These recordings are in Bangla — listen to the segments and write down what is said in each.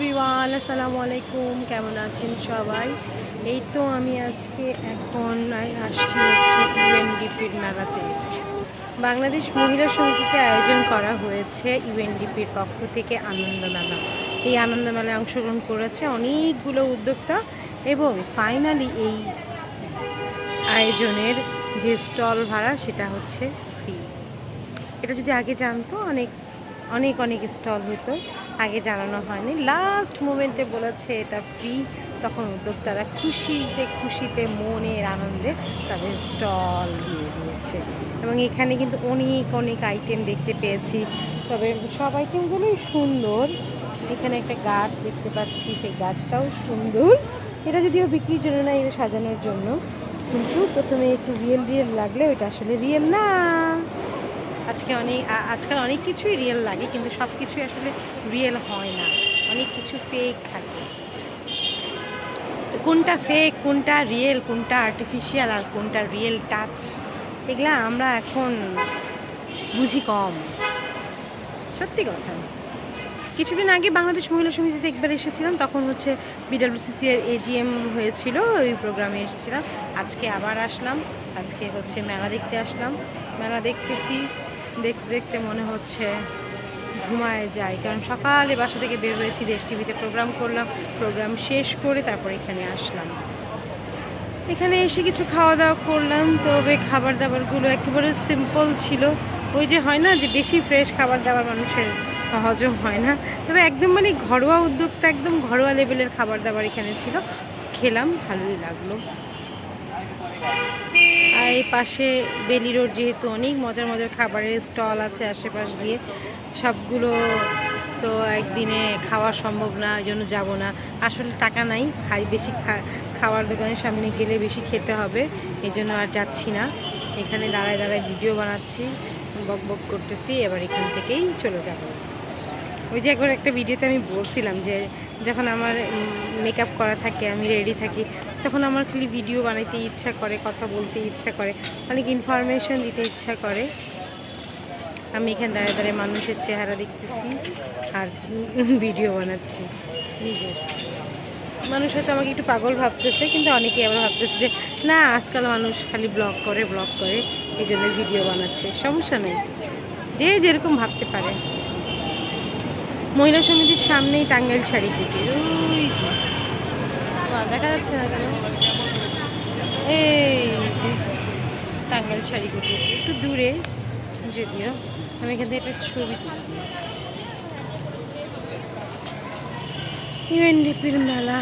এভরিওয়ান, আসসালামু আলাইকুম। কেমন আছেন সবাই? এই তো আমি আজকে এখন আসছি হচ্ছে ইউএনডিপির মেলাতে বাংলাদেশ মহিলা সমিতিতে আয়োজন করা হয়েছে ইউএনডিপির পক্ষ থেকে আনন্দ মেলা এই আনন্দ মেলায় অংশগ্রহণ করেছে অনেকগুলো উদ্যোক্তা এবং ফাইনালি এই আয়োজনের যে স্টল ভাড়া, সেটা হচ্ছে ফ্রি এটা যদি আগে জানতো, অনেক অনেক অনেক স্টল হতো। আগে জানানো হয়নি। লাস্ট মোমেন্টে বলেছে এটা ফ্রি তখন উদ্যোক্তারা খুশিতে খুশিতে, মনের আনন্দে তাদের স্টল দিয়ে দিয়েছে। এবং এখানে কিন্তু অনেক অনেক আইটেম দেখতে পেয়েছি। তবে সব আইটেমগুলোই সুন্দর। এখানে একটা গাছ দেখতে পাচ্ছি। সেই গাছটাও সুন্দর। এটা যদিও বিক্রির জন্য না, এটা সাজানোর জন্য। কিন্তু প্রথমে একটু রিয়েল রিয়েল লাগলে ওইটা আসলে রিয়েল না। আজকে অনেক আজকাল অনেক কিছুই রিয়েল লাগে, কিন্তু সব কিছুই আসলে রিয়েল হয় না। অনেক কিছু ফেক থাকে। কোনটা ফেক কোনটা রিয়েল কোনটা আর্টিফিশিয়াল আর কোনটা রিয়েল টাচ এগুলা আমরা এখন বুঝি কম। সত্যি কথা। কিছুদিন আগে বাংলাদেশ মহিলা সমিতিতে একবার এসেছিলাম, তখন হচ্ছে বিডাব্লিউসিসি এর এজিএম হয়েছিল, ওই প্রোগ্রামে এসেছিলাম। আজকে আবার আসলাম, আজকে হচ্ছে মেলা দেখতে আসলাম। মেলা দেখতেছি দেখতে দেখতে মনে হচ্ছে ঘুমায় যায়। কারণ সকালে বাসা থেকে বের হয়েছি, দেশ টিভিতে প্রোগ্রাম করলাম প্রোগ্রাম শেষ করে তারপর এখানে আসলাম। এখানে এসে কিছু খাওয়া দাওয়া করলাম, তবে খাবার দাবারগুলো একেবারে সিম্পল ছিল। ওই যে হয় না যে বেশি ফ্রেশ খাবার দাবার মানুষের হজম হয় না। তবে একদম মানে ঘরোয়া উদ্যোগটা একদম ঘরোয়া লেভেলের খাবার দাবার এখানে ছিল। খেলাম, ভালোই লাগল। এই পাশে বেলি রোড যেহেতু অনেক মজার মজার খাবারের স্টল আছে আশেপাশ দিয়ে, সবগুলো তো একদিনে খাওয়া সম্ভব না ওই জন্য যাব না। আসলে টাকা নাই, খাই, বেশি খাওয়ার দোকানের সামনে গেলে বেশি খেতে হবে, এই জন্য আর যাচ্ছি না। এখানে দাঁড়ায় দাঁড়ায় ভিডিও বানাচ্ছি, বক বক করতেছি, এবার এখান থেকেই চলে যাব। ওই যে একবার একটা ভিডিওতে আমি বলছিলাম যে, যখন আমার মেকআপ করা থাকে, আমি রেডি থাকি তখন আমার খালি ভিডিও বানাইতে ইচ্ছা করে, কথা বলতে ইচ্ছা করে অনেক ইনফরমেশন দিতে ইচ্ছা করে। আমি এখানে দাঁড়িয়ে দাঁড়িয়ে মানুষের চেহারা দেখতেছি আর ভিডিও বানাচ্ছি। নিজের। মানুষ হয়তো আমাকে একটু পাগল ভাবতেছে, কিন্তু অনেকেই আবার ভাবতেছে যে, না, আজকাল মানুষ খালি ব্লগ করে ব্লগ করে, এই জন্য ভিডিও বানাচ্ছে। সমস্যা নেই। যে যেরকম ভাবতে পারে। মহিলা সমিতির সামনেই টাঙ্গাইল শাড়ি কুটির ওই দেখা যাচ্ছে না কেন? এই যে টাঙ্গাইল শাড়ি কুটির একটু দূরে যদিও, আমি এখান থেকে একটা ছবি ইউএনডিপির মেলা।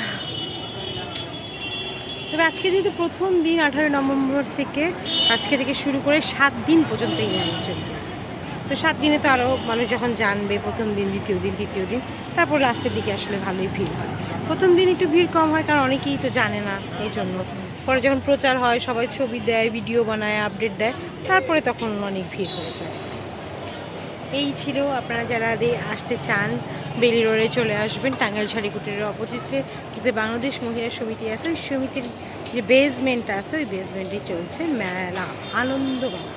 তবে আজকে যেহেতু প্রথম দিন, আঠারো নভেম্বর থেকে আজকে থেকে শুরু করে সাত দিন পর্যন্ত মেলা চলবে তো সাত দিনে তো আরও মানুষ যখন জানবে, প্রথম দিন, দ্বিতীয় দিন, তৃতীয় দিন, তারপর লাস্টের দিকে আসলে ভালোই ভিড় হয়। প্রথম দিন একটু ভিড় কম হয়, কারণ অনেকেই তো জানে না এই জন্য পরে যখন প্রচার হয়, সবাই ছবি দেয়, ভিডিও বানায়, আপডেট দেয়, তারপরে তখন অনেক ভিড় হয়ে যায়। এই ছিল আপনারা যারা আসতে চান, বেলি রোডে চলে আসবেন টাঙ্গাইল শাড়ি কুটিরের অপোজিটে যে বাংলাদেশ মহিলা সমিতি আছে, ওই সমিতির যে বেসমেন্ট আছে, ওই বেসমেন্টে চলছে মেলা আনন্দ মেলা